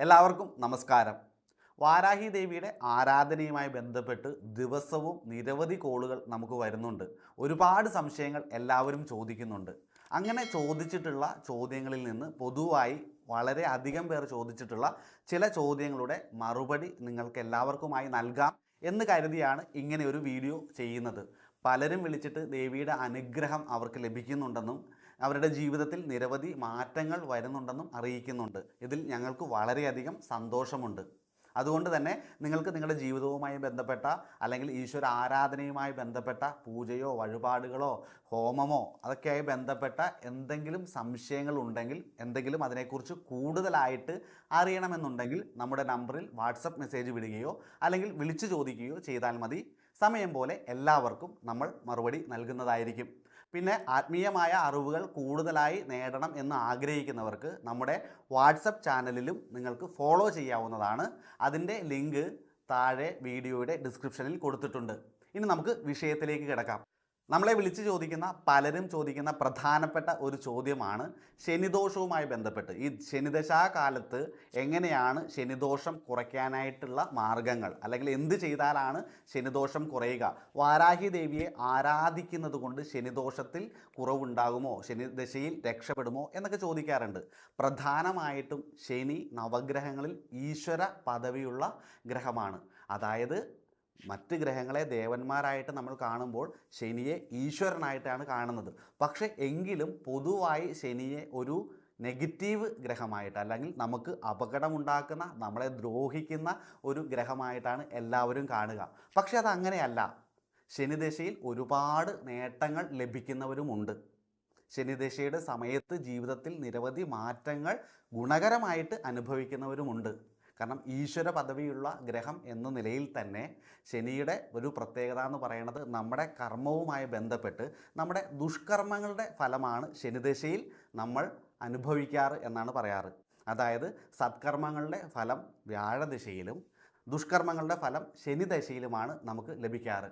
എല്ലാവർക്കും നമസ്കാരം. വാരാഹി ദേവിയുടെ ആരാധനയുമായി ബന്ധപ്പെട്ട് ദിവസവും നിരവധി കോളുകൾ നമുക്ക് വരുന്നുണ്ട്. ഒരുപാട് സംശയങ്ങൾ എല്ലാവരും ചോദിക്കുന്നുണ്ട്. അങ്ങനെ ചോദിച്ചിട്ടുള്ള ചോദ്യങ്ങളിൽ നിന്ന് പൊതുവായി വളരെ അധികം പേർ ചോദിച്ചിട്ടുള്ള ചില ചോദ്യങ്ങളുടെ മറുപടി നിങ്ങൾക്ക് എല്ലാവർക്കുമായി നൽകാം എന്ന് കരുതിയാണ് ഇങ്ങനെ ഒരു വീഡിയോ ചെയ്യുന്നത്. പലരും വിളിച്ചിട്ട് ദേവിയുടെ അനുഗ്രഹം അവർക്ക് ലഭിക്കുന്നുണ്ടെന്നും അവരുടെ ജീവിതത്തിൽ നിരവധി മാറ്റങ്ങൾ വരുന്നുണ്ടെന്നും അറിയിക്കുന്നുണ്ട്. ഇതിൽ ഞങ്ങൾക്ക് വളരെയധികം സന്തോഷമുണ്ട്. അതുകൊണ്ട് തന്നെ നിങ്ങൾക്ക് നിങ്ങളുടെ ജീവിതവുമായി ബന്ധപ്പെട്ട അല്ലെങ്കിൽ ഈശ്വര ആരാധനയുമായി ബന്ധപ്പെട്ട പൂജയോ വഴിപാടുകളോ ഹോമമോ അതൊക്കെയായി ബന്ധപ്പെട്ട എന്തെങ്കിലും സംശയങ്ങൾ ഉണ്ടെങ്കിൽ എന്തെങ്കിലും അതിനെക്കുറിച്ച് കൂടുതലായിട്ട് അറിയണമെന്നുണ്ടെങ്കിൽ നമ്മുടെ നമ്പറിൽ വാട്സപ്പ് മെസ്സേജ് വിടുകയോ അല്ലെങ്കിൽ വിളിച്ചു ചോദിക്കുകയോ ചെയ്താൽ മതി. സമയം പോലെ എല്ലാവർക്കും നമ്മൾ മറുപടി നൽകുന്നതായിരിക്കും. പിന്നെ ആത്മീയമായ അറിവുകൾ കൂടുതലായി നേടണം എന്ന് ആഗ്രഹിക്കുന്നവർക്ക് നമ്മുടെ വാട്സപ്പ് ചാനലിലും നിങ്ങൾക്ക് ഫോളോ ചെയ്യാവുന്നതാണ്. അതിന്റെ ലിങ്ക് താഴെ വീഡിയോയുടെ ഡിസ്ക്രിപ്ഷനിൽ കൊടുത്തിട്ടുണ്ട്. ഇനി നമുക്ക് വിഷയത്തിലേക്ക് കിടക്കാം. നമ്മളെ വിളിച്ച് ചോദിക്കുന്ന പലരും ചോദിക്കുന്ന പ്രധാനപ്പെട്ട ഒരു ചോദ്യമാണ് ശനിദോഷവുമായി ബന്ധപ്പെട്ട്. ഈ ശനിദശാകാലത്ത് എങ്ങനെയാണ് ശനിദോഷം കുറയ്ക്കാനായിട്ടുള്ള മാർഗങ്ങൾ? അല്ലെങ്കിൽ എന്ത് ചെയ്താലാണ് ശനിദോഷം കുറയുക? വാരാഹി ദേവിയെ ആരാധിക്കുന്നത് കൊണ്ട് ശനിദോഷത്തിൽ കുറവുണ്ടാകുമോ? ശനിദശയിൽ രക്ഷപ്പെടുമോ? എന്നൊക്കെ ചോദിക്കാറുണ്ട്. പ്രധാനമായിട്ടും ശനി നവഗ്രഹങ്ങളിൽ ഈശ്വര പദവിയുള്ള ഗ്രഹമാണ്. അതായത് മറ്റ് ഗ്രഹങ്ങളെ ദേവന്മാരായിട്ട് നമ്മൾ കാണുമ്പോൾ ശനിയെ ഈശ്വരനായിട്ടാണ് കാണുന്നത്. പക്ഷേ എങ്കിലും പൊതുവായി ശനിയെ ഒരു നെഗറ്റീവ് ഗ്രഹമായിട്ട് അല്ലെങ്കിൽ നമുക്ക് അപകടമുണ്ടാക്കുന്ന നമ്മളെ ദ്രോഹിക്കുന്ന ഒരു ഗ്രഹമായിട്ടാണ് എല്ലാവരും കാണുക. പക്ഷേ അത് അങ്ങനെയല്ല ശനിദശയിൽ ഒരുപാട് നേട്ടങ്ങൾ ലഭിക്കുന്നവരുമുണ്ട്. ശനിദശയുടെ സമയത്ത് ജീവിതത്തിൽ നിരവധി മാറ്റങ്ങൾ ഗുണകരമായിട്ട് അനുഭവിക്കുന്നവരുമുണ്ട്. കാരണം ഈശ്വര പദവിയുള്ള ഗ്രഹം എന്ന നിലയിൽ തന്നെ ശനിയുടെ ഒരു പ്രത്യേകത എന്ന് പറയുന്നത് നമ്മുടെ കർമ്മവുമായി ബന്ധപ്പെട്ട് നമ്മുടെ ദുഷ്കർമ്മങ്ങളുടെ ഫലമാണ് ശനിദശയിൽ നമ്മൾ അനുഭവിക്കാറ് എന്നാണ് പറയാറ്. അതായത് സത്കർമ്മങ്ങളുടെ ഫലം വ്യാഴദശയിലും ദുഷ്കർമ്മങ്ങളുടെ ഫലം ശനിദശയിലുമാണ് നമുക്ക് ലഭിക്കാറ്.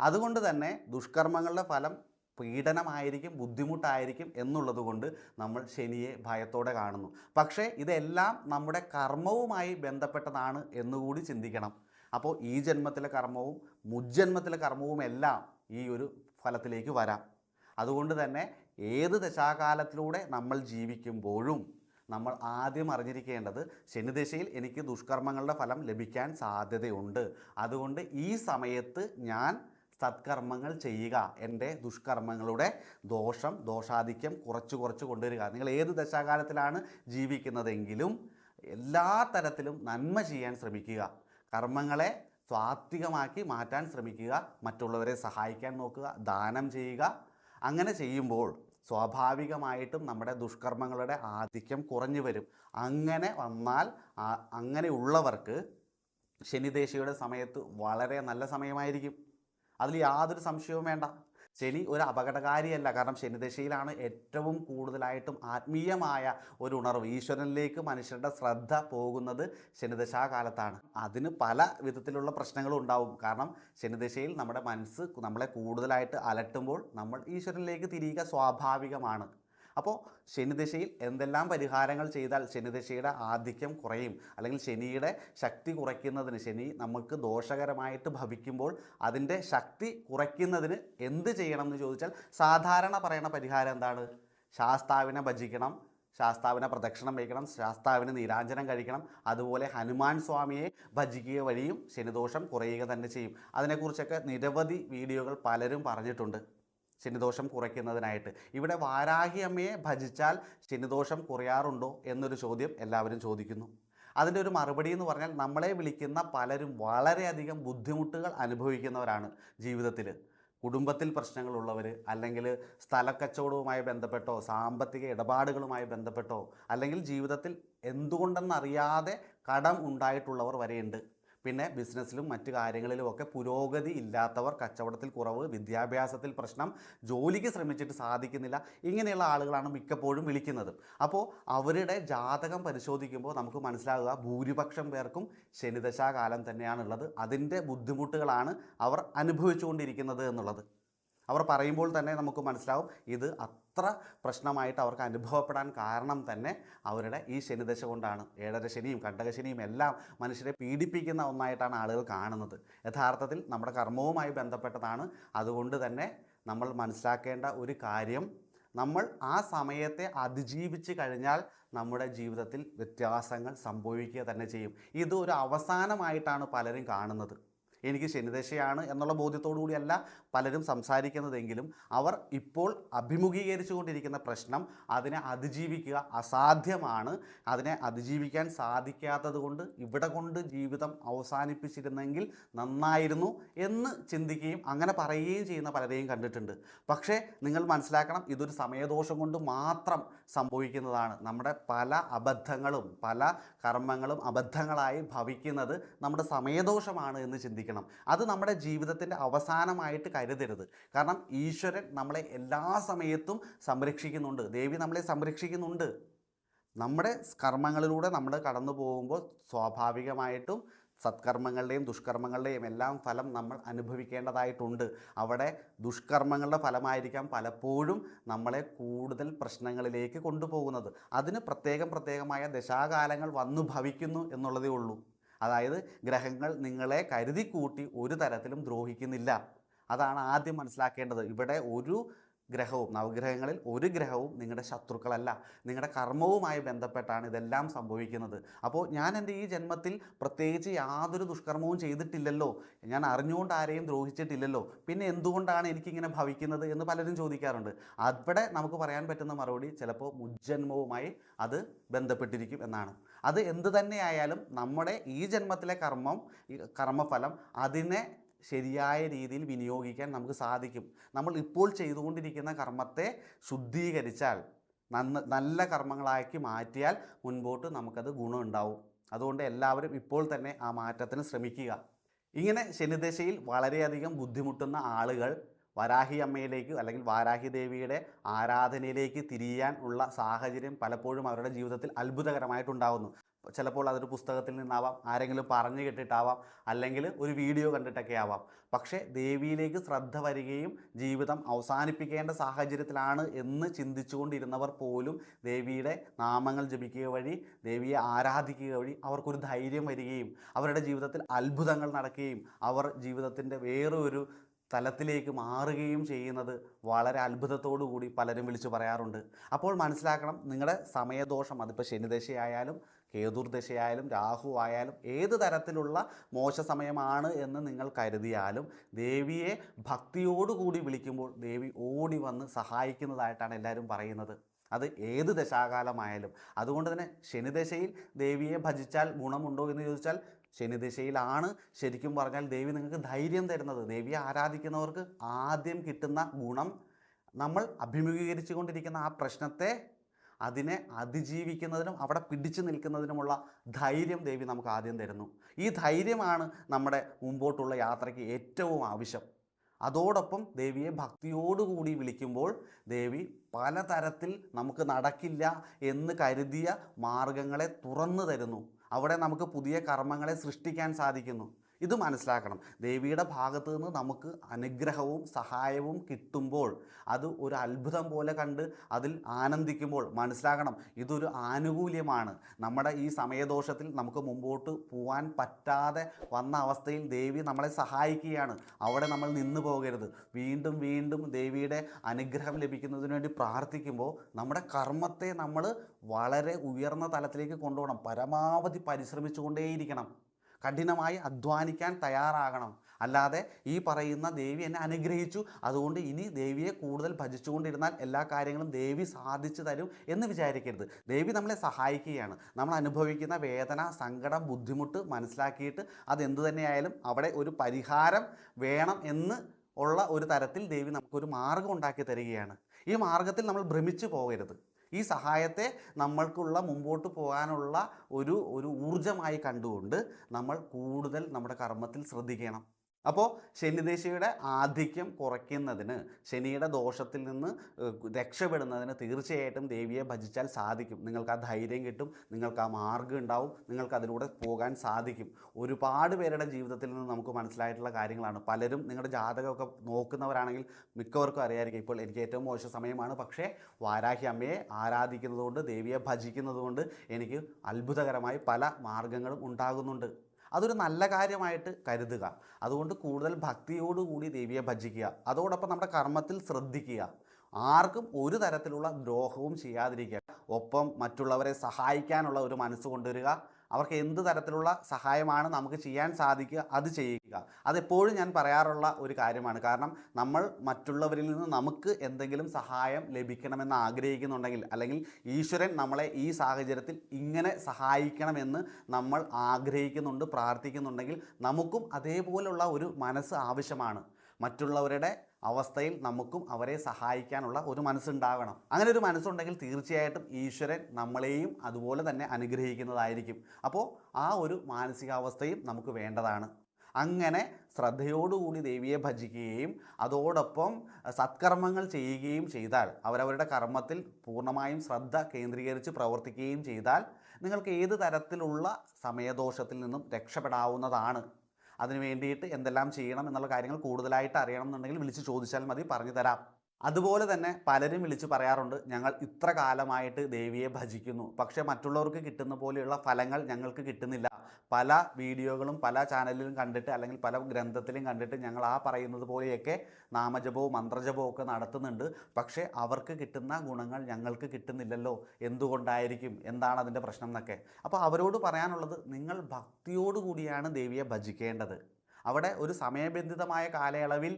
അതുകൊണ്ട് തന്നെ ദുഷ്കർമ്മങ്ങളുടെ ഫലം പീഡനമായിരിക്കും ബുദ്ധിമുട്ടായിരിക്കും എന്നുള്ളത് കൊണ്ട് നമ്മൾ ശനിയെ ഭയത്തോടെ കാണുന്നു. പക്ഷേ ഇതെല്ലാം നമ്മുടെ കർമ്മവുമായി ബന്ധപ്പെട്ടതാണ് എന്നുകൂടി ചിന്തിക്കണം. അപ്പോൾ ഈ ജന്മത്തിലെ കർമ്മവും മുജ്ജന്മത്തിലെ കർമ്മവും എല്ലാം ഈ ഒരു ഫലത്തിലേക്ക് വരാം. അതുകൊണ്ട് തന്നെ ഏത് ദശാകാലത്തിലൂടെ നമ്മൾ ജീവിക്കുമ്പോഴും നമ്മൾ ആദ്യം അറിഞ്ഞിരിക്കേണ്ടത് ശനിദശയിൽ എനിക്ക് ദുഷ്കർമ്മങ്ങളുടെ ഫലം ലഭിക്കാൻ സാധ്യതയുണ്ട്. അതുകൊണ്ട് ഈ സമയത്ത് ഞാൻ സത്കർമ്മങ്ങൾ ചെയ്യുക. എന്റെ ദുഷ്കർമ്മങ്ങളുടെ ദോഷം ദോഷാധിക്യം കുറച്ച് കുറച്ച് കൊണ്ടുവരിക. നിങ്ങൾ ഏത് ദശാകാലത്തിലാണ് ജീവിക്കുന്നതെങ്കിലും എല്ലാ തരത്തിലും നന്മ ചെയ്യാൻ ശ്രമിക്കുക. കർമ്മങ്ങളെ സ്വാത്വികമാക്കി മാറ്റാൻ ശ്രമിക്കുക. മറ്റുള്ളവരെ സഹായിക്കാൻ നോക്കുക. ദാനം ചെയ്യുക. അങ്ങനെ ചെയ്യുമ്പോൾ സ്വാഭാവികമായിട്ടും നമ്മുടെ ദുഷ്കർമ്മങ്ങളുടെ ആധിക്യം കുറഞ്ഞു വരും. അങ്ങനെ വന്നാൽ അങ്ങനെയുള്ളവർക്ക് ശനിദേശിയുടെ സമയത്ത് വളരെ നല്ല സമയമായിരിക്കും. അതിൽ യാതൊരു സംശയവും വേണ്ട. ശനി ഒരു അപകടകാരിയല്ല. കാരണം ശനിദശയിലാണ് ഏറ്റവും കൂടുതലായിട്ടും ആത്മീയമായ ഒരു ഉണർവ്. ഈശ്വരനിലേക്ക് മനുഷ്യരുടെ ശ്രദ്ധ പോകുന്നത് ശനിദശാകാലത്താണ്. അതിന് പല വിധത്തിലുള്ള പ്രശ്നങ്ങളും ഉണ്ടാവും. കാരണം ശനിദശയിൽ നമ്മുടെ മനസ്സ് നമ്മളെ കൂടുതലായിട്ട് അലട്ടുമ്പോൾ നമ്മൾ ഈശ്വരനിലേക്ക് തിരിയുക സ്വാഭാവികമാണ്. അപ്പോൾ ശനിദശയിൽ എന്തെല്ലാം പരിഹാരങ്ങൾ ചെയ്താൽ ശനിദശയുടെ ആധിക്യം കുറയും? അല്ലെങ്കിൽ ശനിയുടെ ശക്തി കുറയ്ക്കുന്നതിന് ശനി നമുക്ക് ദോഷകരമായിട്ട് ഭവിക്കുമ്പോൾ അതിന്റെ ശക്തി കുറയ്ക്കുന്നതിന് എന്ത് ചെയ്യണം എന്ന് ചോദിച്ചാൽ സാധാരണ പറയുന്ന പരിഹാരം എന്താണ്? ശാസ്താവിനെ ഭജിക്കണം ശാസ്താവിനെ പ്രദക്ഷിണം വയ്ക്കണം ശാസ്താവിന് നീരാഞ്ജനം കഴിക്കണം അതുപോലെ ഹനുമാൻ സ്വാമിയെ ഭജിക്കുക വഴിയും ശനിദോഷം കുറയുക തന്നെ ചെയ്യും. അതിനെക്കുറിച്ചൊക്കെ നിരവധി വീഡിയോകൾ പലരും പറഞ്ഞിട്ടുണ്ട്. ശനിദോഷം കുറയ്ക്കുന്നതിനായിട്ട്. ഇവിടെ വാരാഹിയമ്മയെ ഭജിച്ചാൽ ശനിദോഷം കുറയാറുണ്ടോ എന്നൊരു ചോദ്യം എല്ലാവരും ചോദിക്കുന്നു. അതിന്റെ ഒരു മറുപടി എന്ന് പറഞ്ഞാൽ നമ്മളെ വിളിക്കുന്ന പലരും വളരെയധികം ബുദ്ധിമുട്ടുകൾ അനുഭവിക്കുന്നവരാണ് ജീവിതത്തിൽ കുടുംബത്തിൽ പ്രശ്നങ്ങളുള്ളവർ അല്ലെങ്കിൽ സ്ഥലക്കച്ചവടവുമായി ബന്ധപ്പെട്ടോ സാമ്പത്തിക ഇടപാടുകളുമായി ബന്ധപ്പെട്ടോ അല്ലെങ്കിൽ ജീവിതത്തിൽ എന്തുകൊണ്ടെന്നറിയാതെ കടം ഉണ്ടായിട്ടുള്ളവർ വരെയുണ്ട്. പിന്നെ ബിസിനസ്സിലും മറ്റു കാര്യങ്ങളിലും ഒക്കെ പുരോഗതി ഇല്ലാത്തവർ കച്ചവടത്തിൽ കുറവ് വിദ്യാഭ്യാസത്തിൽ പ്രശ്നം ജോലിക്ക് ശ്രമിച്ചിട്ട് സാധിക്കുന്നില്ല ഇങ്ങനെയുള്ള ആളുകളാണ് മിക്കപ്പോഴും വിളിക്കുന്നത്. അപ്പോൾ അവരുടെ ജാതകം പരിശോധിക്കുമ്പോൾ നമുക്ക് മനസ്സിലാകുക ഭൂരിപക്ഷം പേർക്കും ശനിദശാകാലം തന്നെയാണുള്ളത്. അതിന്റെ ബുദ്ധിമുട്ടുകളാണ് അവർ അനുഭവിച്ചുകൊണ്ടിരിക്കുന്നത് എന്നുള്ളത്. അവർ പറയുമ്പോൾ തന്നെ നമുക്ക് മനസ്സിലാവും ഇത് അത്ര പ്രശ്നമായിട്ട് അവർക്ക് അനുഭവപ്പെടാൻ കാരണം തന്നെ അവരുടെ ഈ ശനിദശ കൊണ്ടാണ്. ഏഴര ശനിയും കണ്ടകശനിയും എല്ലാം മനുഷ്യരെ പീഡിപ്പിക്കുന്ന ഒന്നായിട്ടാണ് ആളുകൾ കാണുന്നത്. യഥാർത്ഥത്തിൽ നമ്മുടെ കർമ്മവുമായി ബന്ധപ്പെട്ടതാണ്. അതുകൊണ്ട് തന്നെ നമ്മൾ മനസ്സിലാക്കേണ്ട ഒരു കാര്യം നമ്മൾ ആ സമയത്തെ അതിജീവിച്ച് കഴിഞ്ഞാൽ നമ്മുടെ ജീവിതത്തിൽ വ്യത്യാസങ്ങൾ സംഭവിക്കുക തന്നെ ചെയ്യും. ഇത് ഒരു അവസാനമായിട്ടാണ് പലരും കാണുന്നത്. എനിക്ക് ശനിദശയാണ് എന്നുള്ള ബോധ്യത്തോടു കൂടിയല്ല പലരും സംസാരിക്കുന്നതെങ്കിലും അവർ ഇപ്പോൾ അഭിമുഖീകരിച്ചുകൊണ്ടിരിക്കുന്ന പ്രശ്നം അതിനെ അതിജീവിക്കുക അസാധ്യമാണ്. അതിനെ അതിജീവിക്കാൻ സാധിക്കാത്തത് കൊണ്ട് ഇവിടെ കൊണ്ട് ജീവിതം അവസാനിപ്പിച്ചിരുന്നെങ്കിൽ നന്നായിരുന്നു എന്ന് ചിന്തിക്കുകയും അങ്ങനെ പറയുകയും ചെയ്യുന്ന പലരെയും കണ്ടിട്ടുണ്ട്. പക്ഷേ നിങ്ങൾ മനസ്സിലാക്കണം ഇതൊരു സമയദോഷം കൊണ്ട് മാത്രം സംഭവിക്കുന്നതാണ്. നമ്മുടെ പല അബദ്ധങ്ങളും പല കർമ്മങ്ങളും അബദ്ധങ്ങളായി ഭവിക്കുന്നത് നമ്മുടെ സമയദോഷമാണ് എന്ന് ചിന്തിക്കണം. അത് നമ്മുടെ ജീവിതത്തിന്റെ അവസാനമായിട്ട് കരുതരുത്. കാരണം ഈശ്വരൻ നമ്മളെ എല്ലാ സമയത്തും സംരക്ഷിക്കുന്നുണ്ട്. ദേവി നമ്മളെ സംരക്ഷിക്കുന്നുണ്ട്. നമ്മുടെ കർമ്മങ്ങളിലൂടെ നമ്മൾ കടന്നു പോകുമ്പോൾ സ്വാഭാവികമായിട്ടും സത്കർമ്മങ്ങളുടെയും ദുഷ്കർമ്മങ്ങളുടെയും എല്ലാം ഫലം നമ്മൾ അനുഭവിക്കേണ്ടതായിട്ടുണ്ട്. അവിടെ ദുഷ്കർമ്മങ്ങളുടെ ഫലമായിരിക്കാം പലപ്പോഴും നമ്മളെ കൂടുതൽ പ്രശ്നങ്ങളിലേക്ക് കൊണ്ടുപോകുന്നത്. അതിന് പ്രത്യേകം പ്രത്യേകമായ ദശാകാലങ്ങൾ വന്നു ഭവിക്കുന്നു എന്നുള്ളതേ ഉള്ളൂ. അതായത് ഗ്രഹങ്ങൾ നിങ്ങളെ കരുതി കൂട്ടി ഒരു തരത്തിലും ദ്രോഹിക്കുന്നില്ല. അതാണ് ആദ്യം മനസ്സിലാക്കേണ്ടത്. ഇവിടെ ഒരു ഗ്രഹവും നവഗ്രഹങ്ങളിൽ ഒരു ഗ്രഹവും നിങ്ങളുടെ ശത്രുക്കളല്ല. നിങ്ങളുടെ കർമ്മവുമായി ബന്ധപ്പെട്ടാണ് ഇതെല്ലാം സംഭവിക്കുന്നത്. അപ്പോൾ ഞാൻ എന്റെ ഈ ജന്മത്തിൽ പ്രത്യേകിച്ച് യാതൊരു ദുഷ്കർമ്മവും ചെയ്തിട്ടില്ലല്ലോ. ഞാൻ അറിഞ്ഞുകൊണ്ട് ആരെയും ദ്രോഹിച്ചിട്ടില്ലല്ലോ. പിന്നെ എന്തുകൊണ്ടാണ് എനിക്കിങ്ങനെ ഭവിക്കുന്നത് എന്ന് പലരും ചോദിക്കാറുണ്ട്. അവിടെ നമുക്ക് പറയാൻ പറ്റുന്ന മറുപടി ചിലപ്പോൾ മുജ്ജന്മവുമായി അത് ബന്ധപ്പെട്ടിരിക്കും എന്നാണ്. അത് എന്ത് തന്നെയായാലും നമ്മുടെ ഈ ജന്മത്തിലെ കർമ്മം കർമ്മഫലം അതിനെ ശരിയായ രീതിയിൽ വിനിയോഗിക്കാൻ നമുക്ക് സാധിക്കും. നമ്മൾ ഇപ്പോൾ ചെയ്തുകൊണ്ടിരിക്കുന്ന കർമ്മത്തെ ശുദ്ധീകരിച്ചാൽ നന്ന നല്ല കർമ്മങ്ങളാക്കി മാറ്റിയാൽ മുൻപോട്ട് നമുക്കത് ഗുണമുണ്ടാവും അതുകൊണ്ട് എല്ലാവരും ഇപ്പോൾ തന്നെ ആ മാറ്റത്തിന് ശ്രമിക്കുക. ഇങ്ങനെ ശനിദശയിൽ വളരെയധികം ബുദ്ധിമുട്ടുന്ന ആളുകൾ വരാഹി അമ്മയിലേക്ക് അല്ലെങ്കിൽ വാരാഹി ദേവിയുടെ ആരാധനയിലേക്ക് തിരിയാൻ ഉള്ള സാഹചര്യം പലപ്പോഴും അവരുടെ ജീവിതത്തിൽ അത്ഭുതകരമായിട്ടുണ്ടാകുന്നു ചിലപ്പോൾ അതൊരു പുസ്തകത്തിൽ നിന്നാവാം ആരെങ്കിലും പറഞ്ഞു കേട്ടിട്ടാവാം അല്ലെങ്കിൽ ഒരു വീഡിയോ കണ്ടിട്ടൊക്കെ ആവാം. പക്ഷേ ദേവിയിലേക്ക് ശ്രദ്ധ വരികയും ജീവിതം അവസാനിപ്പിക്കേണ്ട സാഹചര്യത്തിലാണ് എന്ന് ചിന്തിച്ചുകൊണ്ടിരുന്നവർ പോലും ദേവിയുടെ നാമങ്ങൾ ജപിക്കുക വഴി ദേവിയെ ആരാധിക്കുക വഴി അവർക്കൊരു ധൈര്യം വരികയും അവരുടെ ജീവിതത്തിൽ അത്ഭുതങ്ങൾ നടക്കുകയും അവർ ജീവിതത്തിന്റെ വേറൊരു തലത്തിലേക്ക് മാറുകയും ചെയ്യുന്നത് വളരെ കൂടി പലരും വിളിച്ചു പറയാറുണ്ട്. അപ്പോൾ മനസ്സിലാക്കണം നിങ്ങളുടെ സമയദോഷം അതിപ്പോൾ ശനിദശയായാലും കേതുർദശയായാലും രാഹു ആയാലും ഏത് തരത്തിലുള്ള മോശ സമയമാണ് എന്ന് നിങ്ങൾ കരുതിയാലും ദേവിയെ ഭക്തിയോടുകൂടി വിളിക്കുമ്പോൾ ദേവി ഓടി വന്ന് സഹായിക്കുന്നതായിട്ടാണ് എല്ലാവരും പറയുന്നത്. അത് ഏത് ദശാകാലമായാലും. അതുകൊണ്ട് തന്നെ ശനിദശയിൽ ദേവിയെ ഭജിച്ചാൽ ഗുണമുണ്ടോ എന്ന് ചോദിച്ചാൽ ശനിദിശയിലാണ് ശരിക്കും പറഞ്ഞാൽ ദേവി നിങ്ങൾക്ക് ധൈര്യം തരുന്നത്. ദേവിയെ ആരാധിക്കുന്നവർക്ക് ആദ്യം കിട്ടുന്ന ഗുണം നമ്മൾ അഭിമുഖീകരിച്ചു കൊണ്ടിരിക്കുന്ന ആ പ്രശ്നത്തെ അതിനെ അതിജീവിക്കുന്നതിനും അവിടെ പിടിച്ചു നിൽക്കുന്നതിനുമുള്ള ധൈര്യം ദേവി നമുക്ക് ആദ്യം തരുന്നു. ഈ ധൈര്യമാണ് നമ്മുടെ മുമ്പോട്ടുള്ള യാത്രയ്ക്ക് ഏറ്റവും ആവശ്യം. അതോടൊപ്പം ദേവിയെ ഭക്തിയോടുകൂടി വിളിക്കുമ്പോൾ ദേവി പലതരത്തിൽ നമുക്ക് നടക്കില്ല എന്ന് കരുതിയ മാർഗങ്ങളെ തുറന്നു തരുന്നു. അവിടെ നമുക്ക് പുതിയ കർമ്മങ്ങളെ സൃഷ്ടിക്കാൻ സാധിക്കുന്നു. ഇത് മനസ്സിലാക്കണം. ദേവിയുടെ ഭാഗത്തു നിന്ന് നമുക്ക് അനുഗ്രഹവും സഹായവും കിട്ടുമ്പോൾ അത് ഒരു അത്ഭുതം പോലെ കണ്ട് അതിൽ ആനന്ദിക്കുമ്പോൾ മനസ്സിലാക്കണം ഇതൊരു ആനുകൂല്യമാണ്. നമ്മുടെ ഈ സമയദോഷത്തിൽ നമുക്ക് മുമ്പോട്ട് പോകാൻ പറ്റാതെ വന്ന അവസ്ഥയിൽ ദേവി നമ്മളെ സഹായിക്കുകയാണ്. അവിടെ നമ്മൾ നിന്നു പോകരുത്. വീണ്ടും വീണ്ടും ദേവിയുടെ അനുഗ്രഹം ലഭിക്കുന്നതിന് വേണ്ടി പ്രാർത്ഥിക്കുമ്പോൾ നമ്മുടെ കർമ്മത്തെ നമ്മൾ വളരെ ഉയർന്ന തലത്തിലേക്ക് കൊണ്ടുപോകണം. പരമാവധി പരിശ്രമിച്ചുകൊണ്ടേയിരിക്കണം. കഠിനമായി അധ്വാനിക്കാൻ തയ്യാറാകണം. അല്ലാതെ ഈ പറയുന്ന ദേവി എന്നെ അനുഗ്രഹിച്ചു. അതുകൊണ്ട് ഇനി ദേവിയെ കൂടുതൽ ഭജിച്ചുകൊണ്ടിരുന്നാൽ എല്ലാ കാര്യങ്ങളും ദേവി സാധിച്ചു തരും എന്ന് വിചാരിക്കരുത്. ദേവി നമ്മളെ സഹായിക്കുകയാണ്. നമ്മൾ അനുഭവിക്കുന്ന വേദന സങ്കടം ബുദ്ധിമുട്ട് മനസ്സിലാക്കിയിട്ട് അതെന്തു തന്നെയായാലും അവിടെ ഒരു പരിഹാരം വേണം എന്ന് ഉള്ള ഒരു തരത്തിൽ ദേവി നമുക്കൊരു മാർഗം ഉണ്ടാക്കി തരികയാണ്. ഈ മാർഗത്തിൽ നമ്മൾ ഭ്രമിച്ചു പോകരുത്. ഈ സഹായത്തെ നമ്മൾക്കുള്ള മുമ്പോട്ട് പോകാനുള്ള ഒരു ഒരു ഊർജമായി കണ്ടുകൊണ്ട് നമ്മൾ കൂടുതൽ നമ്മുടെ കർമ്മത്തിൽ ശ്രദ്ധിക്കണം. അപ്പോൾ ശനിദശയുടെ ആധിക്യം കുറയ്ക്കുന്നതിന് ശനിയുടെ ദോഷത്തിൽ നിന്ന് രക്ഷപ്പെടുന്നതിന് തീർച്ചയായിട്ടും ദേവിയെ ഭജിച്ചാൽ സാധിക്കും. നിങ്ങൾക്ക് ആ ധൈര്യം കിട്ടും നിങ്ങൾക്ക് ആ മാർഗം ഉണ്ടാവും നിങ്ങൾക്ക് അതിലൂടെ പോകാൻ സാധിക്കും. ഒരുപാട് പേരുടെ ജീവിതത്തിൽ നിന്ന് നമുക്ക് മനസ്സിലായിട്ടുള്ള കാര്യങ്ങളാണ്. പലരും നിങ്ങളുടെ ജാതകമൊക്കെ നോക്കുന്നവരാണെങ്കിൽ മിക്കവർക്കും അറിയായിരിക്കും. ഇപ്പോൾ എനിക്ക് ഏറ്റവും മോശം സമയമാണ്. പക്ഷേ വാരാഹി അമ്മയെ ആരാധിക്കുന്നതുകൊണ്ട് ദേവിയെ ഭജിക്കുന്നതുകൊണ്ട് എനിക്ക് അത്ഭുതകരമായി പല മാർഗങ്ങളും ഉണ്ടാകുന്നുണ്ട്. അതൊരു നല്ല കാര്യമായിട്ട് കരുതുക. അതുകൊണ്ട് കൂടുതൽ ഭക്തിയോടുകൂടി ദേവിയെ ഭജിക്കുക. അതോടൊപ്പം നമ്മുടെ കർമ്മത്തിൽ ശ്രദ്ധിക്കുക. ആർക്കും ഒരു തരത്തിലുള്ള ദ്രോഹവും ചെയ്യാതിരിക്കുക. ഒപ്പം മറ്റുള്ളവരെ സഹായിക്കാനുള്ള ഒരു മനസ്സ് കൊണ്ടുവരിക. അവർക്ക് എന്ത് തരത്തിലുള്ള സഹായമാണ് നമുക്ക് ചെയ്യാൻ സാധിക്കുക അത് ചെയ്യുക. അതെപ്പോഴും ഞാൻ പറയാറുള്ള ഒരു കാര്യമാണ്. കാരണം നമ്മൾ മറ്റുള്ളവരിൽ നിന്ന് നമുക്ക് എന്തെങ്കിലും സഹായം ലഭിക്കണമെന്ന് ആഗ്രഹിക്കുന്നുണ്ടെങ്കിൽ അല്ലെങ്കിൽ ഈശ്വരൻ നമ്മളെ ഈ സാഹചര്യത്തിൽ ഇങ്ങനെ സഹായിക്കണമെന്ന് നമ്മൾ ആഗ്രഹിക്കുന്നുണ്ട് പ്രാർത്ഥിക്കുന്നുണ്ടെങ്കിൽ നമുക്കും അതേപോലുള്ള ഒരു മനസ്സ് ആവശ്യമാണ്. മറ്റുള്ളവരുടെ അവസ്ഥയിൽ നമുക്കും അവരെ സഹായിക്കാനുള്ള ഒരു മനസ്സുണ്ടാകണം അങ്ങനെ ഒരു മനസ്സുണ്ടെങ്കിൽ തീർച്ചയായിട്ടും ഈശ്വരൻ നമ്മളെയും അതുപോലെ തന്നെ അനുഗ്രഹിക്കുന്നതായിരിക്കും. അപ്പോൾ ആ ഒരു മാനസികാവസ്ഥയും നമുക്ക് വേണ്ടതാണ്. അങ്ങനെ ശ്രദ്ധയോടുകൂടി ദേവിയെ ഭജിക്കുകയും അതോടൊപ്പം സത്കർമ്മങ്ങൾ ചെയ്യുകയും ചെയ്താൽ അവരവരുടെ കർമ്മത്തിൽ പൂർണമായും ശ്രദ്ധ കേന്ദ്രീകരിച്ച് പ്രവർത്തിക്കുകയും ചെയ്താൽ നിങ്ങൾക്ക് ഏത് തരത്തിലുള്ള സമയദോഷത്തിൽ നിന്നും രക്ഷപ്പെടാവുന്നതാണ്. അതിന് വേണ്ടിയിട്ട് എന്തെല്ലാം ചെയ്യണം എന്നുള്ള കാര്യങ്ങൾ കൂടുതലായിട്ട് അറിയണം എന്നുണ്ടെങ്കിൽ വിളിച്ച് ചോദിച്ചാൽ മതി പറഞ്ഞു തരാം. അതുപോലെ തന്നെ പലരും വിളിച്ച് പറയാറുണ്ട് ഞങ്ങൾ ഇത്ര കാലമായിട്ട് ദേവിയെ ഭജിക്കുന്നു. പക്ഷേ മറ്റുള്ളവർക്ക് കിട്ടുന്ന പോലെയുള്ള ഫലങ്ങൾ ഞങ്ങൾക്ക് കിട്ടുന്നില്ല. പല വീഡിയോകളും പല ചാനലിലും കണ്ടിട്ട് അല്ലെങ്കിൽ പല ഗ്രന്ഥത്തിലും കണ്ടിട്ട് ഞങ്ങൾ ആ പറയുന്നത് പോലെയൊക്കെ നാമജപവും മന്ത്രജപവും ഒക്കെ നടത്തുന്നുണ്ട്. പക്ഷേ അവർക്ക് കിട്ടുന്ന ഗുണങ്ങൾ ഞങ്ങൾക്ക് കിട്ടുന്നില്ലല്ലോ. എന്തുകൊണ്ടായിരിക്കും? എന്താണ് അതിന്റെ പ്രശ്നം എന്നൊക്കെ. അപ്പോൾ അവരോട് പറയാനുള്ളത് നിങ്ങൾ ഭക്തിയോടുകൂടിയാണ് ദേവിയെ ഭജിക്കേണ്ടത്. അവിടെ ഒരു സമയബന്ധിതമായ കാലയളവിൽ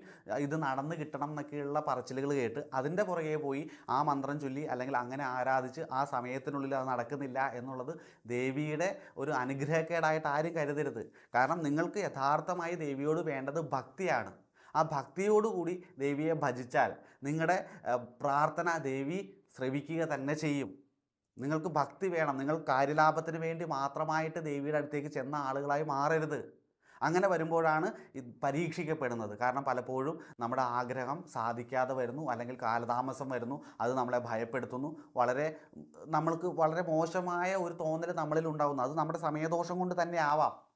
ഇത് നടന്നു കിട്ടണം എന്നൊക്കെയുള്ള പറച്ചിലുകൾ കേട്ട് അതിന്റെ പുറകെ പോയി ആ മന്ത്രം ചൊല്ലി അല്ലെങ്കിൽ അങ്ങനെ ആരാധിച്ച് ആ സമയത്തിനുള്ളിൽ അത് നടക്കുന്നില്ല എന്നുള്ളത് ദേവിയുടെ ഒരു അനുഗ്രഹക്കേടായിട്ട് ആരും കരുതരുത്. കാരണം നിങ്ങൾക്ക് യഥാർത്ഥമായി ദേവിയോട് വേണ്ടത് ഭക്തിയാണ്. ആ ഭക്തിയോടുകൂടി ദേവിയെ ഭജിച്ചാൽ നിങ്ങളുടെ പ്രാർത്ഥന ദേവി ശ്രവിക്കുക തന്നെ ചെയ്യും. നിങ്ങൾക്ക് ഭക്തി വേണം. നിങ്ങൾ കാര്യലാഭത്തിന് വേണ്ടി മാത്രമായിട്ട് ദേവിയുടെ അടുത്തേക്ക് ചെന്ന ആളുകളായി മാറരുത്. അങ്ങനെ വരുമ്പോഴാണ് ഇത് പരീക്ഷിക്കപ്പെടുന്നത്. കാരണം പലപ്പോഴും നമ്മുടെ ആഗ്രഹം സാധിക്കാതെ വരുന്നു അല്ലെങ്കിൽ കാലതാമസം വരുന്നു അത് നമ്മളെ ഭയപ്പെടുത്തുന്നു. വളരെ നമ്മൾക്ക് വളരെ മോശമായ ഒരു തോന്നൽ നമ്മളിൽ ഉണ്ടാകുന്നു അത് നമ്മുടെ സമയദോഷം കൊണ്ട് തന്നെ ആവാം.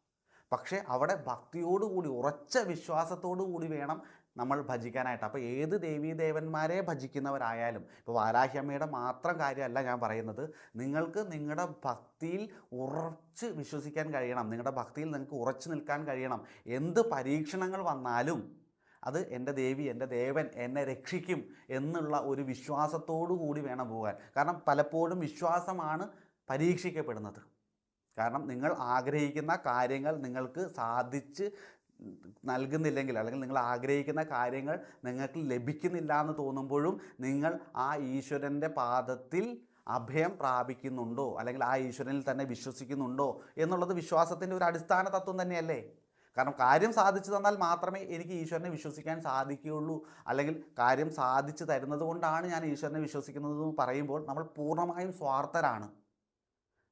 പക്ഷേ അവിടെ ഭക്തിയോടുകൂടി ഉറച്ച വിശ്വാസത്തോടു കൂടി വേണം നമ്മൾ ഭജിക്കാനായിട്ട്. അപ്പോൾ ഏത് ദേവീദേവന്മാരെ ഭജിക്കുന്നവരായാലും ഇപ്പോൾ വാരാഹ്യമ്മയുടെ മാത്രം കാര്യമല്ല ഞാൻ പറയുന്നത്. നിങ്ങൾക്ക് നിങ്ങളുടെ ഭക്തിയിൽ ഉറച്ച് വിശ്വസിക്കാൻ കഴിയണം. നിങ്ങളുടെ ഭക്തിയിൽ നിങ്ങൾക്ക് ഉറച്ചു നിൽക്കാൻ കഴിയണം. എന്ത് പരീക്ഷണങ്ങൾ വന്നാലും അത് എന്റെ ദേവി എന്റെ ദേവൻ എന്നെ രക്ഷിക്കും എന്നുള്ള ഒരു വിശ്വാസത്തോടു കൂടി വേണം പോകാൻ. കാരണം പലപ്പോഴും വിശ്വാസമാണ് പരീക്ഷിക്കപ്പെടുന്നത്. കാരണം നിങ്ങൾ ആഗ്രഹിക്കുന്ന കാര്യങ്ങൾ നിങ്ങൾക്ക് സാധിച്ച് നൽകുന്നില്ലെങ്കിൽ അല്ലെങ്കിൽ നിങ്ങൾ ആഗ്രഹിക്കുന്ന കാര്യങ്ങൾ നിങ്ങൾക്ക് ലഭിക്കുന്നില്ല എന്ന് തോന്നുമ്പോഴും നിങ്ങൾ ആ ഈശ്വരന്റെ പാദത്തിൽ അഭയം പ്രാപിക്കുന്നുണ്ടോ? അല്ലെങ്കിൽ ആ ഈശ്വരനിൽ തന്നെ വിശ്വസിക്കുന്നുണ്ടോ? എന്നുള്ളത് വിശ്വാസത്തിന്റെ ഒരു അടിസ്ഥാന തത്വം തന്നെയല്ലേ? കാരണം കാര്യം സാധിച്ചു തന്നാൽ മാത്രമേ എനിക്ക് ഈശ്വരനെ വിശ്വസിക്കാൻ സാധിക്കുകയുള്ളൂ. അല്ലെങ്കിൽ കാര്യം സാധിച്ചു തരുന്നത് കൊണ്ടാണ് ഞാൻ ഈശ്വരനെ വിശ്വസിക്കുന്നത് എന്ന് പറയുമ്പോൾ നമ്മൾ പൂർണമായും സ്വാർത്ഥരാണ്.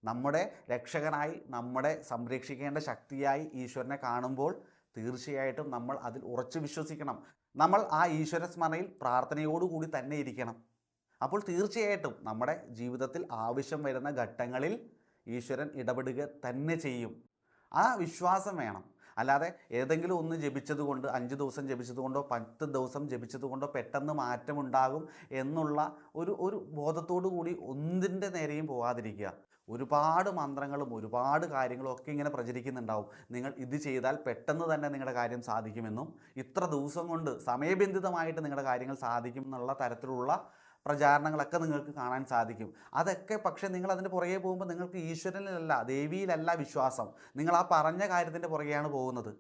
നമ്മുടെ രക്ഷകനായി നമ്മുടെ സംരക്ഷിക്കേണ്ട ശക്തിയായി ഈശ്വരനെ കാണുമ്പോൾ തീർച്ചയായിട്ടും നമ്മൾ അതിൽ ഉറച്ചു വിശ്വസിക്കണം. നമ്മൾ ആ ഈശ്വര സ്മരണയിൽ പ്രാർത്ഥനയോടുകൂടി തന്നെ ഇരിക്കണം. അപ്പോൾ തീർച്ചയായിട്ടും നമ്മുടെ ജീവിതത്തിൽ ആവശ്യം വരുന്ന ഘട്ടങ്ങളിൽ ഈശ്വരൻ ഇടപെടുക തന്നെ ചെയ്യും. ആ വിശ്വാസം വേണം. അല്ലാതെ ഏതെങ്കിലും ഒന്ന് ജപിച്ചതുകൊണ്ട് അഞ്ച് ദിവസം ജപിച്ചതുകൊണ്ടോ പത്ത് ദിവസം ജപിച്ചതുകൊണ്ടോ പെട്ടെന്ന് മാറ്റമുണ്ടാകും എന്നുള്ള ഒരു ഒരു ബോധത്തോടു കൂടി ഒന്നിന്റെ നേരെയും പോകാതിരിക്കുക ഒരുപാട് മന്ത്രങ്ങളും ഒരുപാട് കാര്യങ്ങളും ഒക്കെ ഇങ്ങനെ പ്രചരിക്കുന്നുണ്ടാവും. നിങ്ങൾ ഇത് ചെയ്താൽ പെട്ടെന്ന് തന്നെ നിങ്ങളുടെ കാര്യം സാധിക്കുമെന്നും ഇത്ര ദിവസം കൊണ്ട് സമയബന്ധിതമായിട്ട് നിങ്ങളുടെ കാര്യങ്ങൾ സാധിക്കും എന്നുള്ള തരത്തിലുള്ള പ്രചാരണങ്ങളൊക്കെ നിങ്ങൾക്ക് കാണാൻ സാധിക്കും. അതൊക്കെ പക്ഷേ നിങ്ങൾ അതിന്റെ പുറകെ പോകുമ്പോൾ നിങ്ങൾക്ക് ഈശ്വരനിലല്ല ദേവിയിലല്ല വിശ്വാസം. നിങ്ങൾ ആ പറഞ്ഞ കാര്യത്തിന്റെ പുറകെയാണ് പോകുന്നത്.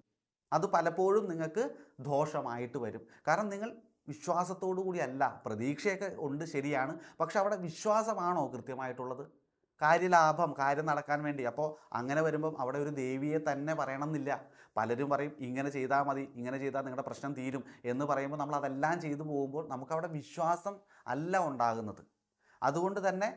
അത് പലപ്പോഴും നിങ്ങൾക്ക് ദോഷമായിട്ട് വരും. കാരണം നിങ്ങൾ വിശ്വാസത്തോടു കൂടിയല്ല പ്രതീക്ഷയൊക്കെ ഉണ്ട് ശരിയാണ്. പക്ഷെ അവിടെ വിശ്വാസമാണോ കൃത്യമായിട്ടുള്ളത്? കാര്യലാഭം കാര്യം നടക്കാൻ വേണ്ടി. അപ്പോൾ അങ്ങനെ വരുമ്പം അവിടെ ഒരു ദേവിയെ തന്നെ പറയണമെന്നില്ല. പലരും പറയും ഇങ്ങനെ ചെയ്താൽ മതി ഇങ്ങനെ ചെയ്താൽ നിങ്ങളുടെ പ്രശ്നം തീരും എന്ന് പറയുമ്പോൾ നമ്മൾ അതെല്ലാം ചെയ്തു പോകുമ്പോൾ നമുക്കവിടെ വിശ്വാസം അല്ല ഉണ്ടാകുന്നത്. അതുകൊണ്ട് തന്നെ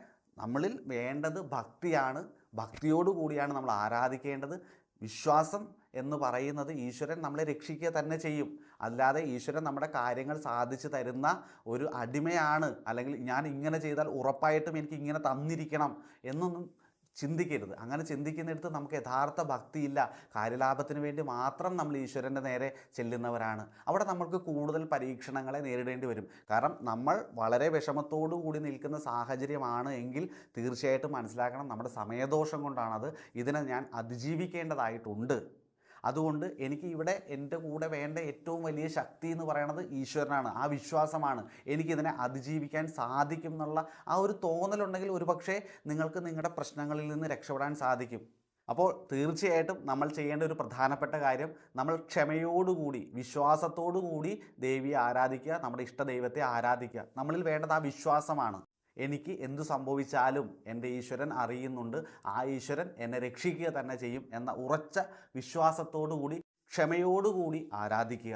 നമ്മളിൽ വേണ്ടത് ഭക്തിയാണ്. ഭക്തിയോടുകൂടിയാണ് നമ്മൾ ആരാധിക്കേണ്ടത്. വിശ്വാസം എന്ന് പറയുന്നത് ഈശ്വരൻ നമ്മളെ രക്ഷിക്കുക തന്നെ ചെയ്യും. അല്ലാതെ ഈശ്വരൻ നമ്മുടെ കാര്യങ്ങൾ സാധിച്ചു തരുന്ന ഒരു അടിമയാണ്. അല്ലെങ്കിൽ ഞാൻ ഇങ്ങനെ ചെയ്താൽ ഉറപ്പായിട്ടും എനിക്ക് ഇങ്ങനെ തന്നിരിക്കണം എന്നൊന്നും ചിന്തിക്കരുത്. അങ്ങനെ ചിന്തിക്കുന്നിടത്ത് നമുക്ക് യഥാർത്ഥ ഭക്തിയില്ല. കാര്യലാഭത്തിന് വേണ്ടി മാത്രം നമ്മൾ ഈശ്വരന്റെ നേരെ ചെല്ലുന്നവരാണ്. അവിടെ നമ്മൾക്ക് കൂടുതൽ പരീക്ഷണങ്ങളെ നേരിടേണ്ടി വരും. കാരണം നമ്മൾ വളരെ വിഷമത്തോടു കൂടി നിൽക്കുന്ന സാഹചര്യമാണ് എങ്കിൽ തീർച്ചയായിട്ടും മനസ്സിലാക്കണം നമ്മുടെ സമയദോഷം കൊണ്ടാണത് ഇതിനെ ഞാൻ അതിജീവിക്കേണ്ടതായിട്ടുണ്ട്. അതുകൊണ്ട് എനിക്ക് ഇവിടെ എന്റെ കൂടെ വേണ്ട ഏറ്റവും വലിയ ശക്തി എന്ന് പറയുന്നത് ഈശ്വരനാണ്. ആ വിശ്വാസമാണ്. എനിക്കിതിനെ അതിജീവിക്കാൻ സാധിക്കും എന്നുള്ള ആ ഒരു തോന്നലുണ്ടെങ്കിൽ ഒരുപക്ഷെ നിങ്ങൾക്ക് നിങ്ങളുടെ പ്രശ്നങ്ങളിൽ നിന്ന് രക്ഷപ്പെടാൻ സാധിക്കും. അപ്പോൾ തീർച്ചയായിട്ടും നമ്മൾ ചെയ്യേണ്ട ഒരു പ്രധാനപ്പെട്ട കാര്യം നമ്മൾ ക്ഷമയോടുകൂടി വിശ്വാസത്തോടുകൂടി ദേവിയെ ആരാധിക്കുക നമ്മുടെ ഇഷ്ടദൈവത്തെ ആരാധിക്കുക. നമ്മളിൽ വേണ്ടത് ആ വിശ്വാസമാണ്. എനിക്ക് എന്തു സംഭവിച്ചാലും എന്റെ ഈശ്വരൻ അറിയുന്നുണ്ട്. ആ ഈശ്വരൻ എന്നെ രക്ഷിക്കുക തന്നെ ചെയ്യും എന്ന ഉറച്ച വിശ്വാസത്തോടുകൂടി ക്ഷമയോടുകൂടി ആരാധിക്കുക.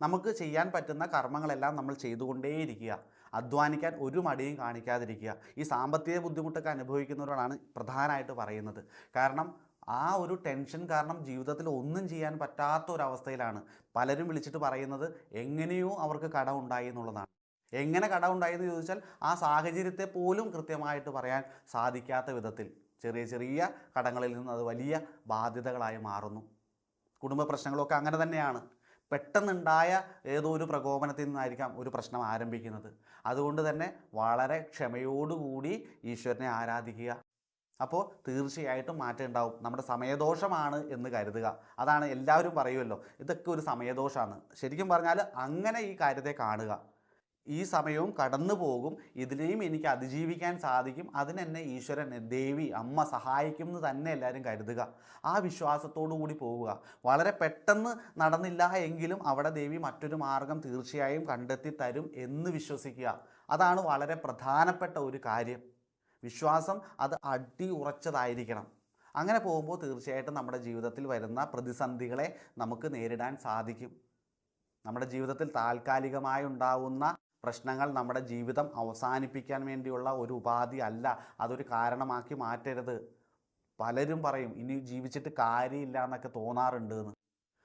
നമുക്ക് ചെയ്യാൻ പറ്റുന്ന കർമ്മങ്ങളെല്ലാം നമ്മൾ ചെയ്തുകൊണ്ടേയിരിക്കുക. അധ്വാനിക്കാൻ ഒരു മടിയും കാണിക്കാതിരിക്കുക. ഈ സാമ്പത്തിക ബുദ്ധിമുട്ടൊക്കെ അനുഭവിക്കുന്നവരോടാണ് പ്രധാനമായിട്ട് പറയുന്നത്. കാരണം ആ ഒരു ടെൻഷൻ കാരണം ജീവിതത്തിൽ ഒന്നും ചെയ്യാൻ പറ്റാത്ത ഒരവസ്ഥയിലാണ് പലരും വിളിച്ചിട്ട് പറയുന്നത് എങ്ങനെയോ അവർക്ക് കടം ഉണ്ടായി എന്നുള്ളതാണ്. എങ്ങനെ കടം ഉണ്ടായെന്ന് ചോദിച്ചാൽ ആ സാഹചര്യത്തെ പോലും കൃത്യമായിട്ട് പറയാൻ സാധിക്കാത്ത വിധത്തിൽ ചെറിയ ചെറിയ കടങ്ങളിൽ നിന്ന് അത് വലിയ ബാധ്യതകളായി മാറുന്നു. കുടുംബ പ്രശ്നങ്ങളൊക്കെ അങ്ങനെ തന്നെയാണ്. പെട്ടെന്നുണ്ടായ ഏതോ ഒരു പ്രകോപനത്തിൽ നിന്നായിരിക്കാം ഒരു പ്രശ്നം ആരംഭിക്കുന്നത്. അതുകൊണ്ട് തന്നെ വളരെ ക്ഷമയോടുകൂടി ഈശ്വരനെ ആരാധിക്കുക. അപ്പോൾ തീർച്ചയായിട്ടും മാറ്റം ഉണ്ടാവും. നമ്മുടെ സമയദോഷമാണ് എന്ന് കരുതുക. അതാണ് എല്ലാവരും പറയുമല്ലോ ഇതൊക്കെ ഒരു സമയദോഷമാണ് ശരിക്കും പറഞ്ഞാൽ അങ്ങനെ ഈ കാര്യത്തെ കാണുക. ഈ സമയവും കടന്നു പോകും. ഇതിനെയും എനിക്ക് അതിജീവിക്കാൻ സാധിക്കും. അതിനെന്നെ ഈശ്വരൻ ദേവി അമ്മ സഹായിക്കും എന്ന് തന്നെ എല്ലാവരും കരുതുക. ആ വിശ്വാസത്തോടു കൂടി പോവുക വളരെ പെട്ടെന്ന് നടന്നില്ല എങ്കിലും അവിടെ ദേവി മറ്റൊരു മാർഗം തീർച്ചയായും കണ്ടെത്തി തരും എന്ന് വിശ്വസിക്കുക. അതാണ് വളരെ പ്രധാനപ്പെട്ട ഒരു കാര്യം. വിശ്വാസം അത് അടി ഉറച്ചതായിരിക്കണം. അങ്ങനെ പോകുമ്പോൾ തീർച്ചയായിട്ടും നമ്മുടെ ജീവിതത്തിൽ വരുന്ന പ്രതിസന്ധികളെ നമുക്ക് നേരിടാൻ സാധിക്കും. നമ്മുടെ ജീവിതത്തിൽ താൽക്കാലികമായി ഉണ്ടാവുന്ന പ്രശ്നങ്ങൾ നമ്മുടെ ജീവിതം അവസാനിപ്പിക്കാൻ വേണ്ടിയുള്ള ഒരു ഉപാധി അല്ല. അതൊരു കാരണമാക്കി മാറ്റരുത്. പലരും പറയും ഇനി ജീവിച്ചിട്ട് കാര്യമില്ല എന്നൊക്കെ തോന്നാറുണ്ട് എന്ന്.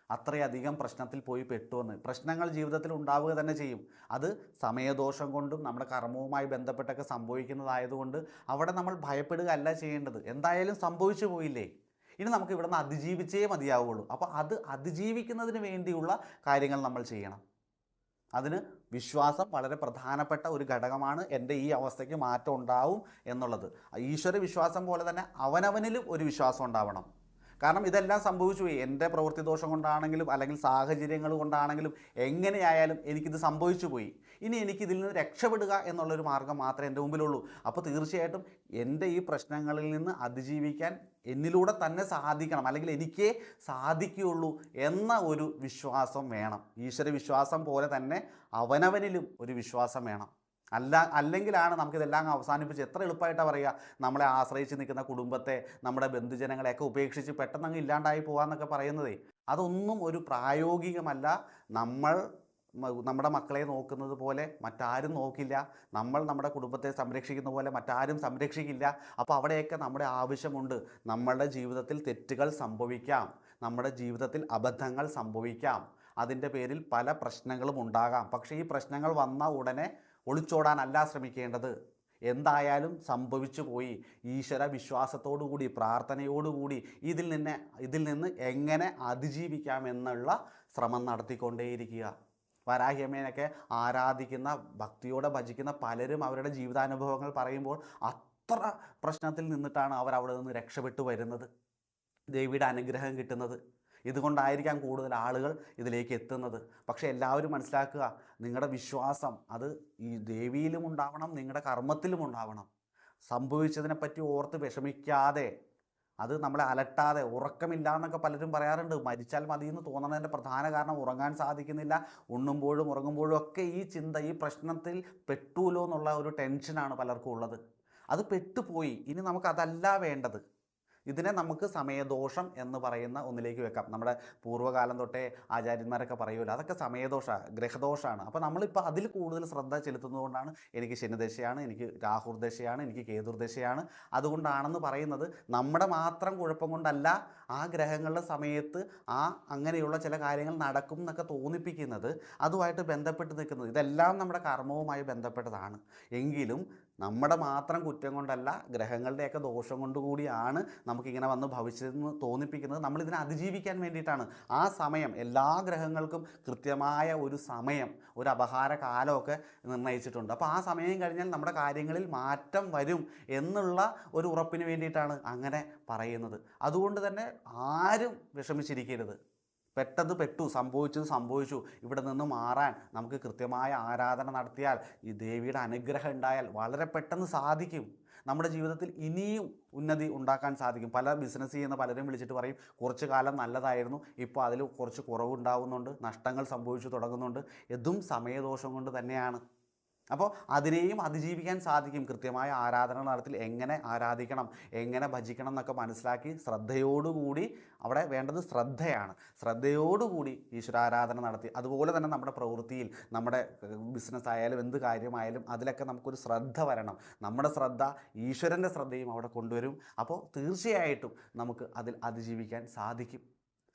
അത്രയധികം പ്രശ്നത്തിൽ പോയി പെട്ടുവെന്ന് പ്രശ്നങ്ങൾ ജീവിതത്തിൽ ഉണ്ടാവുക തന്നെ ചെയ്യും. അത് സമയദോഷം കൊണ്ടും നമ്മുടെ കർമ്മവുമായി ബന്ധപ്പെട്ടൊക്കെ സംഭവിക്കുന്നതായതുകൊണ്ട് അവിടെ നമ്മൾ ഭയപ്പെടുക അല്ല ചെയ്യേണ്ടത്. എന്തായാലും സംഭവിച്ചു പോയില്ലേ? ഇനി നമുക്ക് ഇവിടെ നിന്ന് അതിജീവിച്ചേ മതിയാവുള്ളൂ. അപ്പോൾ അത് അതിജീവിക്കുന്നതിന് വേണ്ടിയുള്ള കാര്യങ്ങൾ നമ്മൾ ചെയ്യണം. അതിന് വിശ്വാസം വളരെ പ്രധാനപ്പെട്ട ഒരു ഘടകമാണ് എന്റെ ഈ അവസ്ഥയ്ക്ക് മാറ്റം ഉണ്ടാവും എന്നുള്ളത്. ഈശ്വര വിശ്വാസം പോലെ തന്നെ അവനവനിലും ഒരു വിശ്വാസം ഉണ്ടാവണം. കാരണം ഇതെല്ലാം സംഭവിച്ചു പോയി. എന്റെ പ്രവൃത്തി ദോഷം കൊണ്ടാണെങ്കിലും അല്ലെങ്കിൽ സാഹചര്യങ്ങൾ കൊണ്ടാണെങ്കിലും എങ്ങനെയായാലും എനിക്കിത് സംഭവിച്ചു പോയി. ഇനി എനിക്കിതിൽ നിന്ന് രക്ഷപ്പെടുക എന്നുള്ളൊരു മാർഗം മാത്രമേ എന്റെ മുമ്പിലുള്ളൂ. അപ്പോൾ തീർച്ചയായിട്ടും എന്റെ ഈ പ്രശ്നങ്ങളിൽ നിന്ന് അതിജീവിക്കാൻ എന്നിലൂടെ തന്നെ സാധിക്കണം. അല്ലെങ്കിൽ എനിക്കേ സാധിക്കുകയുള്ളൂ എന്ന ഒരു വിശ്വാസം വേണം. ഈശ്വര വിശ്വാസം പോലെ തന്നെ അവനവനിലും ഒരു വിശ്വാസം വേണം. അല്ല അല്ലെങ്കിലാണ് നമുക്കിതെല്ലാം അവസാനിപ്പിച്ച് എത്ര എളുപ്പമായിട്ടാണ് പറയുക? നമ്മളെ ആശ്രയിച്ച് നിൽക്കുന്ന കുടുംബത്തെ നമ്മുടെ ബന്ധുജനങ്ങളെയൊക്കെ ഉപേക്ഷിച്ച് പെട്ടെന്ന് അങ്ങ് ഇല്ലാണ്ടായി പോകാമെന്നൊക്കെ പറയുന്നതേ. അതൊന്നും ഒരു പ്രായോഗികമല്ല. നമ്മൾ നമ്മുടെ മക്കളെ നോക്കുന്നത് പോലെ മറ്റാരും നോക്കില്ല. നമ്മൾ നമ്മുടെ കുടുംബത്തെ സംരക്ഷിക്കുന്ന പോലെ മറ്റാരും സംരക്ഷിക്കില്ല. അപ്പോൾ അവിടെയൊക്കെ നമ്മുടെ ആവശ്യമുണ്ട്. നമ്മളുടെ ജീവിതത്തിൽ തെറ്റുകൾ സംഭവിക്കാം. നമ്മുടെ ജീവിതത്തിൽ അബദ്ധങ്ങൾ സംഭവിക്കാം. അതിന്റെ പേരിൽ പല പ്രശ്നങ്ങളും ഉണ്ടാകാം. പക്ഷേ ഈ പ്രശ്നങ്ങൾ വന്ന ഉടനെ ഒളിച്ചോടാനല്ല ശ്രമിക്കേണ്ടത്. എന്തായാലും സംഭവിച്ചു പോയി. ഈശ്വര വിശ്വാസത്തോടുകൂടി പ്രാർത്ഥനയോടുകൂടി ഇതിൽ നിന്ന് ഇതിൽ നിന്ന് എങ്ങനെ അതിജീവിക്കാമെന്നുള്ള ശ്രമം നടത്തിക്കൊണ്ടേയിരിക്കുക. വരാഹിയമ്മേനൊക്കെ ആരാധിക്കുന്ന ഭക്തിയോടെ ഭജിക്കുന്ന പലരും അവരുടെ ജീവിതാനുഭവങ്ങൾ പറയുമ്പോൾ അത്ര പ്രശ്നത്തിൽ നിന്നിട്ടാണ് അവർ അവിടെ നിന്ന് രക്ഷപ്പെട്ടു വരുന്നത്. ദേവിയുടെ അനുഗ്രഹം കിട്ടുന്നത്. ഇതുകൊണ്ടായിരിക്കാം കൂടുതൽ ആളുകൾ ഇതിലേക്ക് എത്തുന്നത്. പക്ഷേ എല്ലാവരും മനസ്സിലാക്കുക നിങ്ങളുടെ വിശ്വാസം അത് ഈ ദേവിയിലും ഉണ്ടാവണം നിങ്ങളുടെ കർമ്മത്തിലും ഉണ്ടാവണം. സംഭവിച്ചതിനെപ്പറ്റി ഓർത്ത് വിഷമിക്കാതെ അത് നമ്മളെ അലട്ടാതെ ഉറക്കമില്ല എന്നൊക്കെ പലരും പറയാറുണ്ട്. മരിച്ചാൽ മതി എന്ന് തോന്നുന്നതിന്റെ പ്രധാന കാരണം ഉറങ്ങാൻ സാധിക്കുന്നില്ല. ഉണ്ണുമ്പോഴും ഉറങ്ങുമ്പോഴും ഒക്കെ ഈ ചിന്ത ഈ പ്രശ്നത്തിൽ പെട്ടൂലോ എന്നുള്ള ഒരു ടെൻഷനാണ് പലർക്കും ഉള്ളത്. അത് പെട്ടുപോയി. ഇനി നമുക്ക് അതല്ല വേണ്ടത്. ഇതിനെ നമുക്ക് സമയദോഷം എന്ന് പറയുന്ന ഒന്നിലേക്ക് വെക്കാം. നമ്മുടെ പൂർവകാലം തൊട്ടേ ആചാര്യന്മാരൊക്കെ പറയുമല്ലോ അതൊക്കെ സമയദോഷ ഗ്രഹദോഷമാണ് അപ്പോൾ നമ്മളിപ്പോൾ അതിൽ കൂടുതൽ ശ്രദ്ധ ചെലുത്തുന്നതുകൊണ്ടാണ് എനിക്ക് ശനിദശയാണ് എനിക്ക് രാഹുർദശയാണ് എനിക്ക് കേതുർദശയാണ്. അതുകൊണ്ടാണെന്ന് പറയുന്നത് നമ്മുടെ മാത്രം കുഴപ്പം കൊണ്ടല്ല ആ ഗ്രഹങ്ങളുടെ സമയത്ത് ആ അങ്ങനെയുള്ള ചില കാര്യങ്ങൾ നടക്കും എന്നൊക്കെ തോന്നിപ്പിക്കുന്നത്. അതുമായിട്ട് ബന്ധപ്പെട്ട് നിൽക്കുന്നത്. ഇതെല്ലാം നമ്മുടെ കർമ്മവുമായി ബന്ധപ്പെട്ടതാണ്. എങ്കിലും നമ്മുടെ മാത്രം കുറ്റം കൊണ്ടല്ല ഗ്രഹങ്ങളുടെയൊക്കെ ദോഷം കൊണ്ട് കൂടിയാണ് നമുക്കിങ്ങനെ വന്ന് ഭവിച്ചതെന്ന് തോന്നിപ്പിക്കുന്നത്. നമ്മളിതിനെ അതിജീവിക്കാൻ വേണ്ടിയിട്ടാണ്. ആ സമയം എല്ലാ ഗ്രഹങ്ങൾക്കും കൃത്യമായ ഒരു സമയം ഒരു അപഹാര കാലമൊക്കെ നിർണയിച്ചിട്ടുണ്ട്. അപ്പോൾ ആ സമയം കഴിഞ്ഞാൽ നമ്മുടെ കാര്യങ്ങളിൽ മാറ്റം വരും എന്നുള്ള ഒരു ഉറപ്പിന് വേണ്ടിയിട്ടാണ് അങ്ങനെ പറയുന്നത്. അതുകൊണ്ട് തന്നെ ആരും വിഷമിച്ചിരിക്കരുത്. പെട്ടത് പെട്ടു സംഭവിച്ചത് സംഭവിച്ചു. ഇവിടെ നിന്ന് മാറാൻ നമുക്ക് കൃത്യമായ ആരാധന നടത്തിയാൽ ഈ ദേവിയുടെ അനുഗ്രഹം ഉണ്ടായാൽ വളരെ പെട്ടെന്ന് സാധിക്കും. നമ്മുടെ ജീവിതത്തിൽ ഇനിയും ഉന്നതി ഉണ്ടാക്കാൻ സാധിക്കും. പല ബിസിനസ് ചെയ്യുന്ന പലരും വിളിച്ചിട്ട് പറയും കുറച്ച് കാലം നല്ലതായിരുന്നു ഇപ്പോൾ അതിൽ കുറച്ച് കുറവുണ്ടാകുന്നുണ്ട് നഷ്ടങ്ങൾ സംഭവിച്ചു തുടങ്ങുന്നുണ്ട്. ഇതും സമയദോഷം കൊണ്ട് തന്നെയാണ്. അപ്പോൾ അതിനെയും അതിജീവിക്കാൻ സാധിക്കും. കൃത്യമായ ആരാധന നടത്തിൽ എങ്ങനെ ആരാധിക്കണം എങ്ങനെ ഭജിക്കണം എന്നൊക്കെ മനസ്സിലാക്കി ശ്രദ്ധയോടുകൂടി അവിടെ വേണ്ടത് ശ്രദ്ധയാണ്. ശ്രദ്ധയോടുകൂടി ഈശ്വരാരാധന നടത്തി. അതുപോലെ തന്നെ നമ്മുടെ പ്രവൃത്തിയിൽ നമ്മുടെ ബിസിനസ് ആയാലും എന്ത് കാര്യമായാലും അതിലൊക്കെ നമുക്കൊരു ശ്രദ്ധ വരണം. നമ്മുടെ ശ്രദ്ധ ഈശ്വരന്റെ ശ്രദ്ധയും അവിടെ കൊണ്ടുവരും. അപ്പോൾ തീർച്ചയായിട്ടും നമുക്ക് അതിൽ അതിജീവിക്കാൻ സാധിക്കും.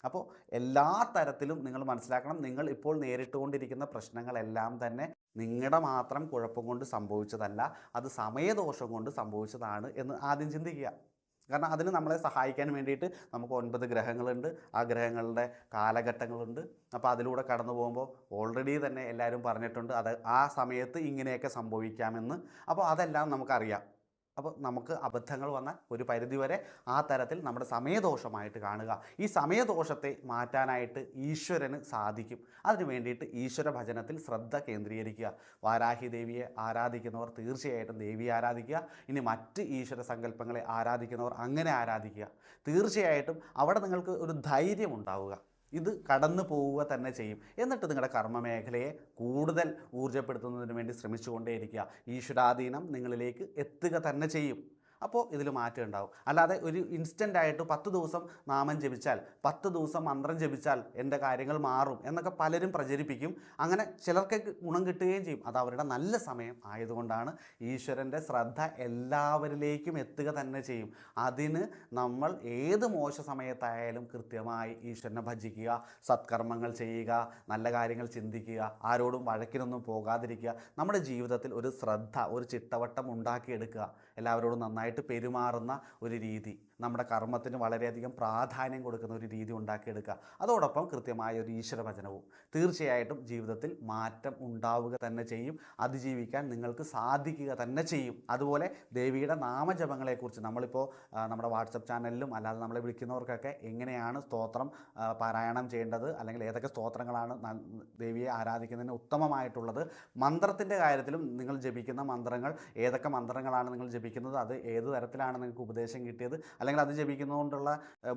അപ്പോൾ എല്ലാ തരത്തിലും നിങ്ങൾ മനസ്സിലാക്കണം. നിങ്ങൾ ഇപ്പോൾ നേരിട്ടുകൊണ്ടിരിക്കുന്ന പ്രശ്നങ്ങളെല്ലാം തന്നെ നിങ്ങളുടെ മാത്രം കുഴപ്പം കൊണ്ട് സംഭവിച്ചതല്ല അത് സമയദോഷം കൊണ്ട് സംഭവിച്ചതാണ് എന്ന് ആദ്യം ചിന്തിക്കുക. കാരണം അതിന് നമ്മളെ സഹായിക്കാൻ വേണ്ടിയിട്ട് നമുക്ക് ഒൻപത് ഗ്രഹങ്ങളുണ്ട്. ആ ഗ്രഹങ്ങളുടെ കാലഘട്ടങ്ങളുണ്ട്. അപ്പോൾ അതിലൂടെ കടന്നു പോകുമ്പോൾ ഓൾറെഡി തന്നെ എല്ലാവരും പറഞ്ഞിട്ടുണ്ട് അത് ആ സമയത്ത് ഇങ്ങനെയൊക്കെ സംഭവിക്കാമെന്ന്. അപ്പോൾ അതെല്ലാം നമുക്കറിയാം. അപ്പോൾ നമുക്ക് അബദ്ധങ്ങൾ വന്നാൽ ഒരു പരിധിവരെ ആ തരത്തിൽ നമ്മുടെ സമയദോഷമായിട്ട് കാണുക. ഈ സമയദോഷത്തെ മാറ്റാനായിട്ട് ഈശ്വരന് സാധിക്കും. അതിനു വേണ്ടിയിട്ട് ഈശ്വര ഭജനത്തിൽ ശ്രദ്ധ കേന്ദ്രീകരിക്കുക. വാരാഹി ദേവിയെ ആരാധിക്കുന്നവർ തീർച്ചയായിട്ടും ദേവിയെ ആരാധിക്കുക. ഇനി മറ്റ് ഈശ്വര സങ്കല്പങ്ങളെ ആരാധിക്കുന്നവർ അങ്ങനെ ആരാധിക്കുക. തീർച്ചയായിട്ടും അവിടെ നിങ്ങൾക്ക് ഒരു ധൈര്യം ഉണ്ടാവുക. ഇത് കടന്നു പോവുക തന്നെ ചെയ്യും. എന്നിട്ട് നിങ്ങളുടെ കർമ്മ മേഖലയെ കൂടുതൽ ഊർജപ്പെടുത്തുന്നതിന് വേണ്ടി ശ്രമിച്ചുകൊണ്ടേയിരിക്കുക. ഈശ്വരാധീനം നിങ്ങളിലേക്ക് എത്തുക തന്നെ ചെയ്യും. അപ്പോൾ ഇതിൽ മാറ്റം ഉണ്ടാവും. അല്ലാതെ ഒരു ഇൻസ്റ്റന്റ് ആയിട്ട് പത്ത് ദിവസം നാമം ജപിച്ചാൽ പത്ത് ദിവസം മന്ത്രം ജപിച്ചാൽ എന്റെ കാര്യങ്ങൾ മാറും എന്നൊക്കെ പലരും പ്രചരിപ്പിക്കും. അങ്ങനെ ചിലർക്ക് ഗുണം കിട്ടുകയും ചെയ്യും. അത് അവരുടെ നല്ല സമയം ആയതുകൊണ്ടാണ് ഈശ്വരന്റെ ശ്രദ്ധ എല്ലാവരിലേക്കും എത്തുക തന്നെ ചെയ്യും. അതിന് നമ്മൾ ഏത് മോശ സമയത്തായാലും കൃത്യമായി ഈശ്വരനെ ഭജിക്കുക സത്കർമ്മങ്ങൾ ചെയ്യുക നല്ല കാര്യങ്ങൾ ചിന്തിക്കുക ആരോടും വഴക്കിനൊന്നും പോകാതിരിക്കുക. നമ്മുടെ ജീവിതത്തിൽ ഒരു ശ്രദ്ധ ഒരു ചിട്ടവട്ടം ഉണ്ടാക്കിയെടുക്കുക. എല്ലാവരോടും നന്നായിട്ട് പെരുമാറുന്ന ഒരു രീതി. നമ്മുടെ കർമ്മത്തിന് വളരെയധികം പ്രാധാന്യം കൊടുക്കുന്ന ഒരു രീതി ഉണ്ടാക്കിയെടുക്കുക. അതോടൊപ്പം കൃത്യമായ ഒരു ഈശ്വരവചനവും. തീർച്ചയായിട്ടും ജീവിതത്തിൽ മാറ്റം ഉണ്ടാവുക തന്നെ ചെയ്യും. അതിജീവിക്കാൻ നിങ്ങൾക്ക് സാധിക്കുക തന്നെ ചെയ്യും. അതുപോലെ ദേവിയുടെ നാമജപങ്ങളെക്കുറിച്ച് നമ്മളിപ്പോൾ നമ്മുടെ വാട്സപ്പ് ചാനലിലും അല്ലാതെ നമ്മളെ വിളിക്കുന്നവർക്കൊക്കെ എങ്ങനെയാണ് സ്തോത്രം പാരായണം ചെയ്യേണ്ടത് അല്ലെങ്കിൽ ഏതൊക്കെ സ്തോത്രങ്ങളാണ് ദേവിയെ ആരാധിക്കുന്നതിന് ഉത്തമമായിട്ടുള്ളത് മന്ത്രത്തിന്റെ കാര്യത്തിലും നിങ്ങൾ ജപിക്കുന്ന മന്ത്രങ്ങൾ ഏതൊക്കെ മന്ത്രങ്ങളാണ് നിങ്ങൾ ജപിക്കുന്നത് അത് ഏത് തരത്തിലാണ് നിങ്ങൾക്ക് ഉപദേശം കിട്ടിയത് അല്ലെങ്കിൽ അത് ജപിക്കുന്നതുകൊണ്ടുള്ള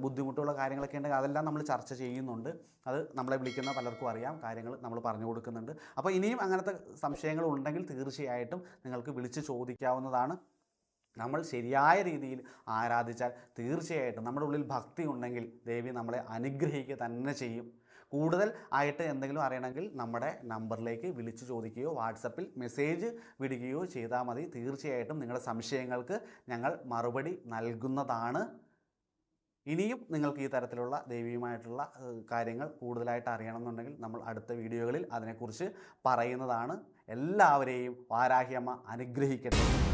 ബുദ്ധിമുട്ടുള്ള കാര്യങ്ങളൊക്കെ ഉണ്ടെങ്കിൽ അതെല്ലാം നമ്മൾ ചർച്ച ചെയ്യുന്നുണ്ട്. അത് നമ്മളെ വിളിക്കുന്ന പലർക്കും അറിയാം. കാര്യങ്ങൾ നമ്മൾ പറഞ്ഞു കൊടുക്കുന്നുണ്ട്. അപ്പോൾ ഇനിയും അങ്ങനത്തെ സംശയങ്ങൾ ഉണ്ടെങ്കിൽ തീർച്ചയായിട്ടും നിങ്ങൾക്ക് വിളിച്ച് ചോദിക്കാവുന്നതാണ്. നമ്മൾ ശരിയായ രീതിയിൽ ആരാധിച്ചാൽ തീർച്ചയായിട്ടും നമ്മുടെ ഉള്ളിൽ ഭക്തി ഉണ്ടെങ്കിൽ ദേവി നമ്മളെ അനുഗ്രഹിക്കുക തന്നെ ചെയ്യും. കൂടുതൽ ആയിട്ട് എന്തെങ്കിലും അറിയണമെങ്കിൽ നമ്മുടെ നമ്പറിലേക്ക് വിളിച്ചു ചോദിക്കുകയോ വാട്സപ്പിൽ മെസ്സേജ് വിടുകയോ ചെയ്താൽ മതി. തീർച്ചയായിട്ടും നിങ്ങളുടെ സംശയങ്ങൾക്ക് ഞങ്ങൾ മറുപടി നൽകുന്നതാണ്. ഇനിയും നിങ്ങൾക്ക് ഈ തരത്തിലുള്ള ദൈവീയമായിട്ടുള്ള കാര്യങ്ങൾ കൂടുതലായിട്ട് അറിയണമെന്നുണ്ടെങ്കിൽ നമ്മൾ അടുത്ത വീഡിയോകളിൽ അതിനെക്കുറിച്ച് പറയുന്നതാണ്. എല്ലാവരെയും വാരാഹ്യമ്മ അനുഗ്രഹിക്കട്ടെ.